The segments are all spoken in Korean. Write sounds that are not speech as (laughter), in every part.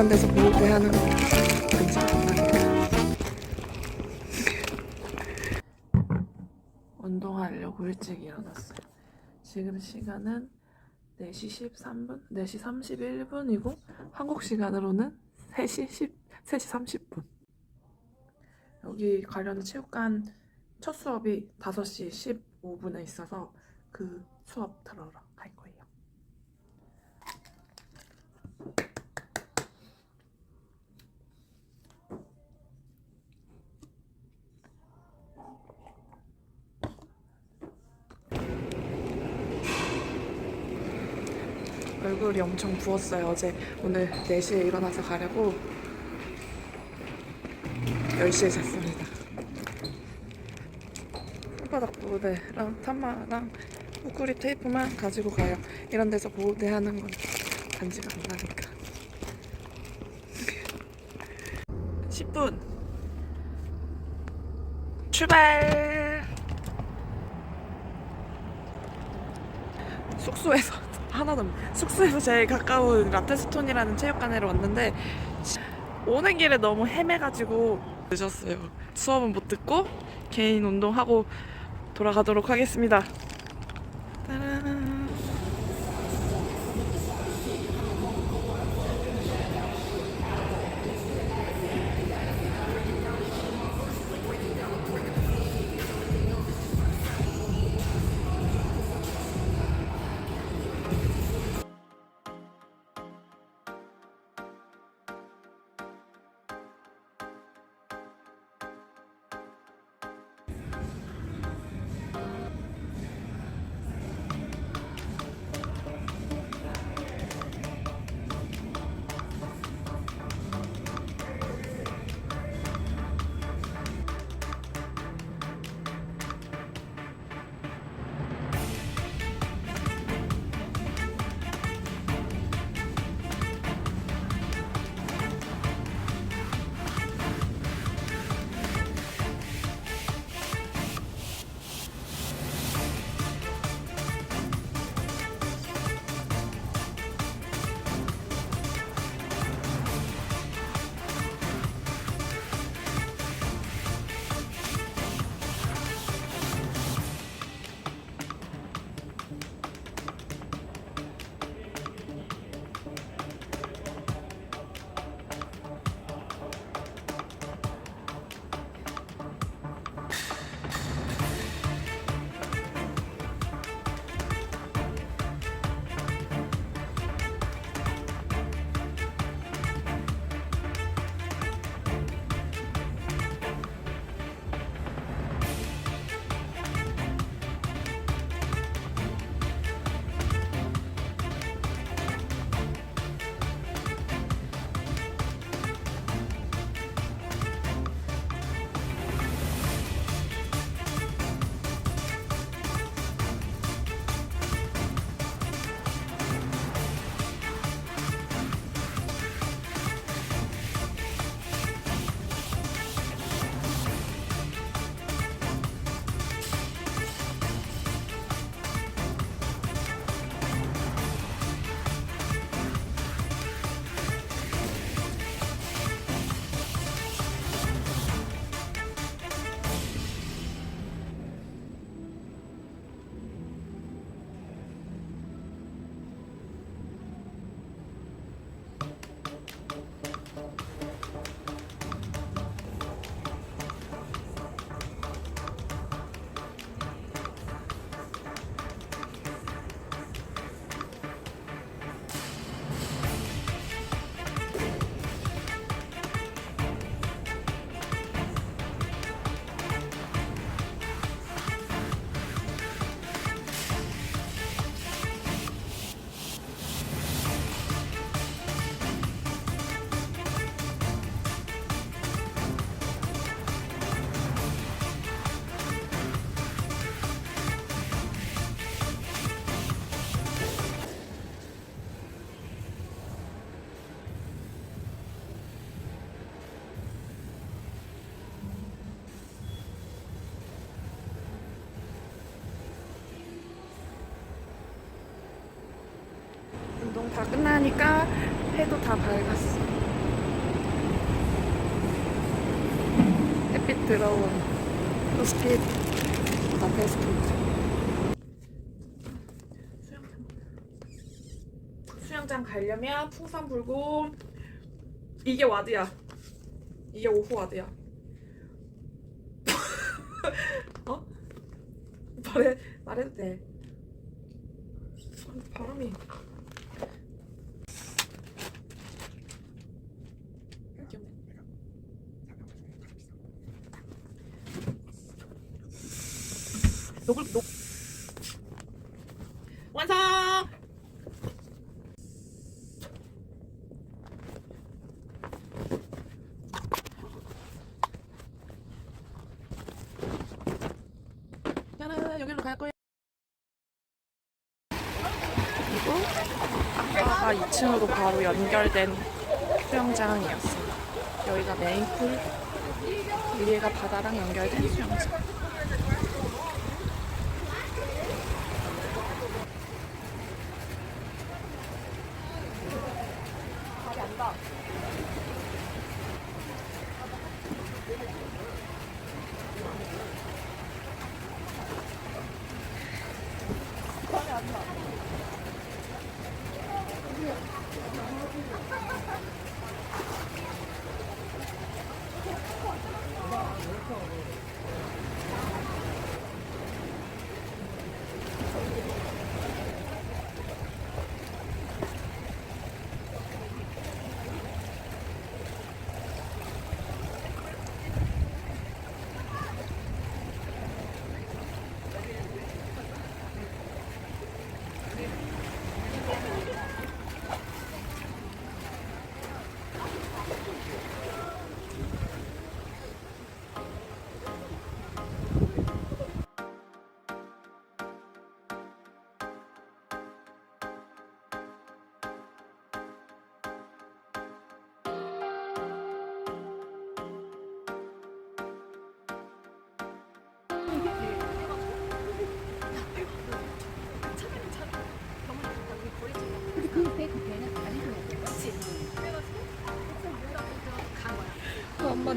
이런 데서 보호대하는 거 괜찮다. 운동하려고 일찍 일어났어요. 지금 시간은 4시 13분, 4시 31분이고 한국 시간으로는 3시 10, 3시 30분. 여기 가려는 체육관 첫 수업이 5시 15분에 있어서 그 수업 들으러 갈 거예요. 얼굴이 엄청 부었어요. 어제 오늘 4시에 일어나서 가려고 10시에 잤습니다. 손바닥 보호대랑 탄마랑 후크리 테이프만 가지고 가요. 이런 데서 보호대 하는 건 간지가 안 나니까. 10분 출발. 숙소에서 하나도 없- 숙소에서 제일 가까운 라테스톤이라는 체육관에 왔는데 오는 길에 너무 헤매가지고 늦었어요. 수업은 못 듣고 개인 운동하고 돌아가도록 하겠습니다. 운동 다 끝나니까 해도 다 밝았어. 햇빛 들어온 호스핏 앞에 스포츠. 수영장 가려면 풍선 불고 이게 와드야. 이게 오후 와드야. (laughs) 어? 말해 말해도 돼. 아, 바람이 녹을 녹 완성! 나는 여기로 갈 거야 그리고 아까 2층으로 바로 연결된 수영장이었어요 여기가 메인풀 위에가 바다랑 연결된 수영장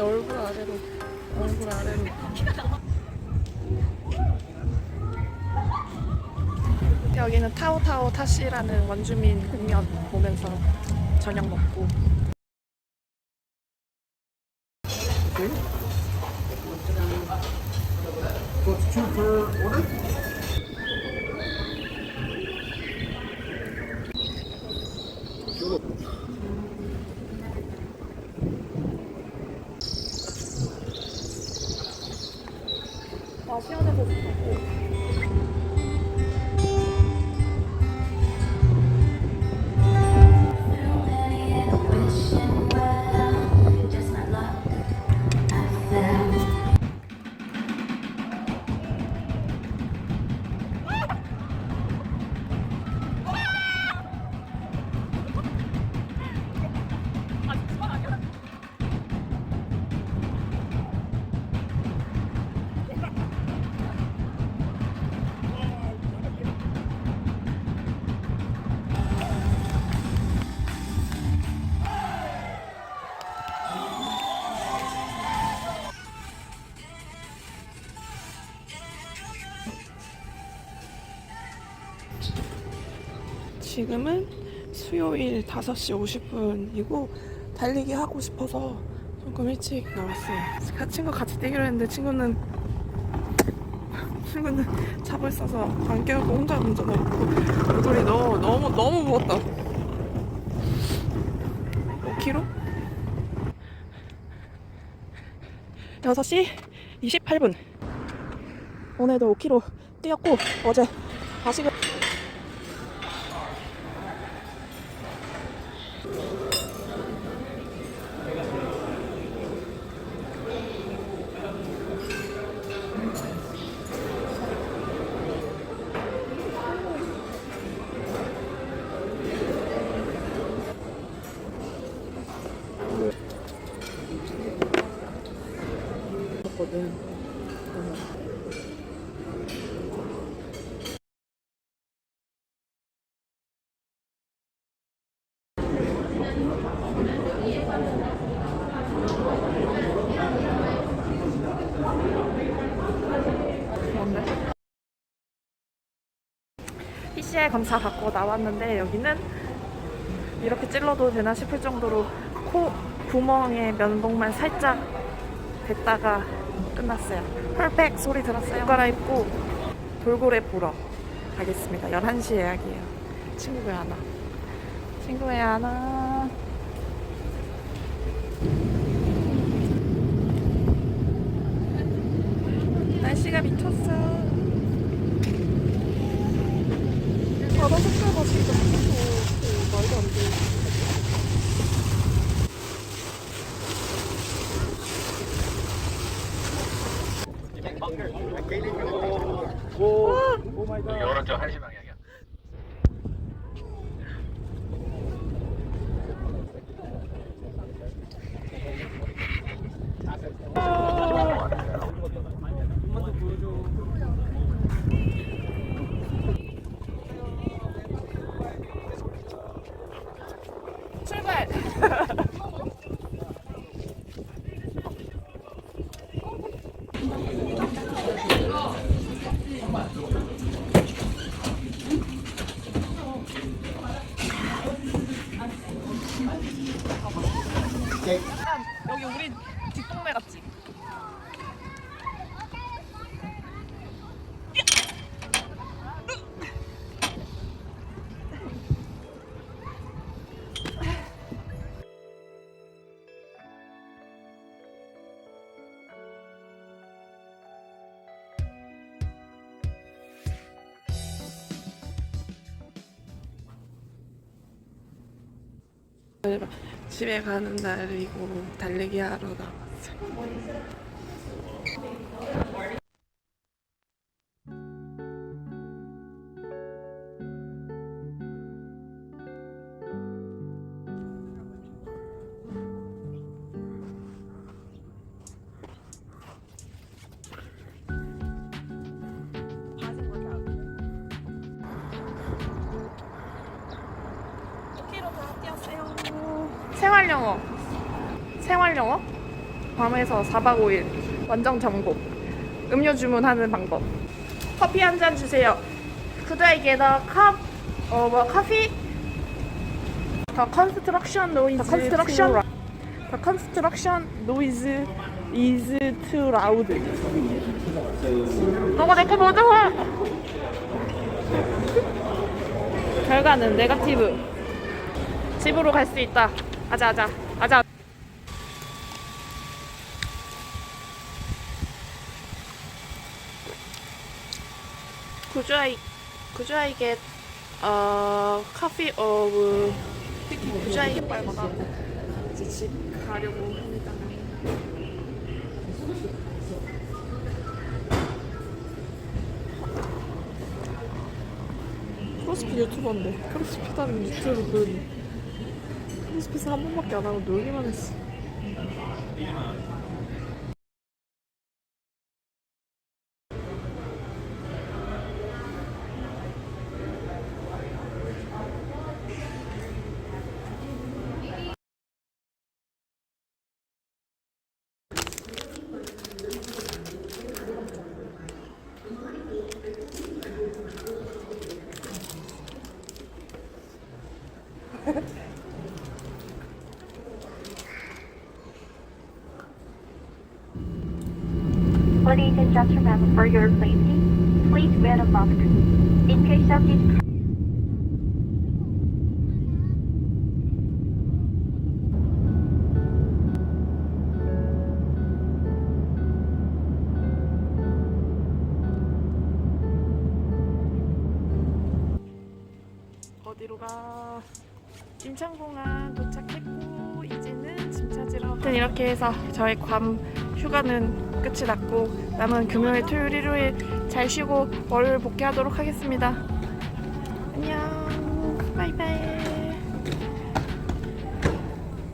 내 얼굴 아래로 얼굴 아래로. 여기는 타오타오 타시라는 원주민 공연 보면서 저녁 먹고. So 지금은 수요일 5시 50분이고 달리기 하고 싶어서 조금 일찍 나왔어요. 가- 친구 같이 뛰기로 했는데 친구는 친구는 잡을 써서 안 깨우고 혼자 운전하고 얼굴이 너무 너무 너무 부었다. 5km? 6시 28분. 오늘도 5km 뛰었고 어제 다시 금 거든. 뭔데? PCR 검사 받고 나왔는데 여기는 이렇게 찔러도 되나 싶을 정도로 코 구멍에 면봉만 살짝 댔다가 끝났어요. 펄펙 소리 들었어요. 옷 갈아입고 돌고래 보러 가겠습니다. 11시 예약이에요. 친구 왜안 와? 친구 왜안 와? 날씨가 미쳤어. 바다 색깔가 진짜 미쳤어. 말도 안 돼. 오른쪽 한시 방향이야. 출발! 약간 여기 우리 뒷동네 같지? 집에 가는 날이고 달리기 하러 나왔어요. 생활영어. 생활영어? 밤에서 4박 5일. 완전 정복. 음료 주문하는 방법. 커피 한 잔 주세요. Get a cup of coffee? The construction noise. The construction. The construction noise is too loud. 너가 내거 먼저 해. 결과는 네거티브. 집으로 갈 수 있다. 아자 아자 아자. Get a coffee of could I get 빨거나 이제 집 가려고 합니다. 크로스핏 유튜버인데 크로스핏 하는 유튜브는 크로 스핏을 한 번밖에 안 하고 놀기만 했어. Ladies and gentlemen, for your safety, please wear a mask. In case of this 어디로 가? 임창공항 도착했고 이제는 짐 찾으러. 아무튼 이렇게 해서 저의 괌 휴가는 끝이 났고 남은 금요일, 토요일, 일요일 잘 쉬고 월요일 복귀하도록 하겠습니다. 안녕. 바이바이.